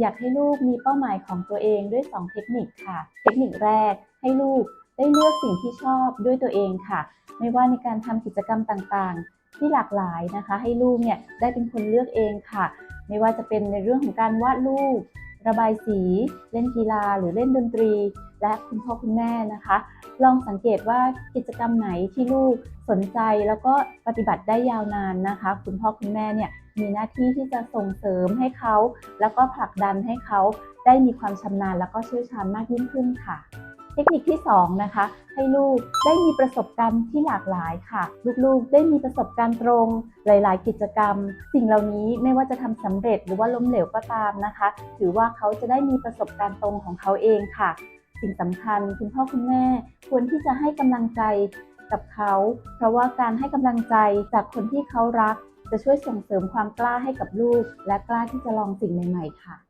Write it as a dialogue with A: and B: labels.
A: อยากให้ลูกมีเป้าหมายของตัวเองด้วย 2 เทคนิคค่ะ เทคนิคแรกให้ลูกได้เลือกสิ่งที่ชอบด้วยตัวเองค่ะ ไม่ว่าในการทำกิจกรรมต่างๆ ที่หลากหลายนะคะ ให้ลูกเนี่ยได้เป็นคนเลือกเองค่ะ ไม่ว่าจะเป็นในเรื่องของการวาดรูป ระบายสี เล่นกีฬา หรือเล่นดนตรี และคุณพ่อคุณแม่นะคะ ลองสังเกตว่ากิจกรรมไหนที่ลูกสนใจแล้วก็ปฏิบัติได้ยาวนานนะคะ คุณพ่อคุณแม่เนี่ยมีหน้าที่ที่จะส่งเสริมให้เขา แล้วก็ผลักดันให้เขาได้มีความชำนาญแล้วก็เชี่ยวชาญมากยิ่งขึ้นค่ะเทคนิคที่2นะคะให้ลูกได้มีประสบการณ์ที่หลากหลายค่ะ ลูกๆ ได้มีประสบการณ์ตรงหลายๆ กิจกรรม สิ่งเหล่านี้ไม่ว่าจะทำสำเร็จหรือว่าล้มเหลวก็ตามนะคะ ถือว่าเขาจะได้มีประสบการณ์ตรงของเขาเองค่ะ สิ่งสำคัญคุณพ่อคุณแม่ควรที่จะให้กำลังใจกับเขา เพราะว่าการให้กำลังใจจากคนที่เขารัก จะช่วยส่งเสริมความกล้าให้กับลูก และกล้าที่จะลองสิ่งใหม่ ๆ ค่ะ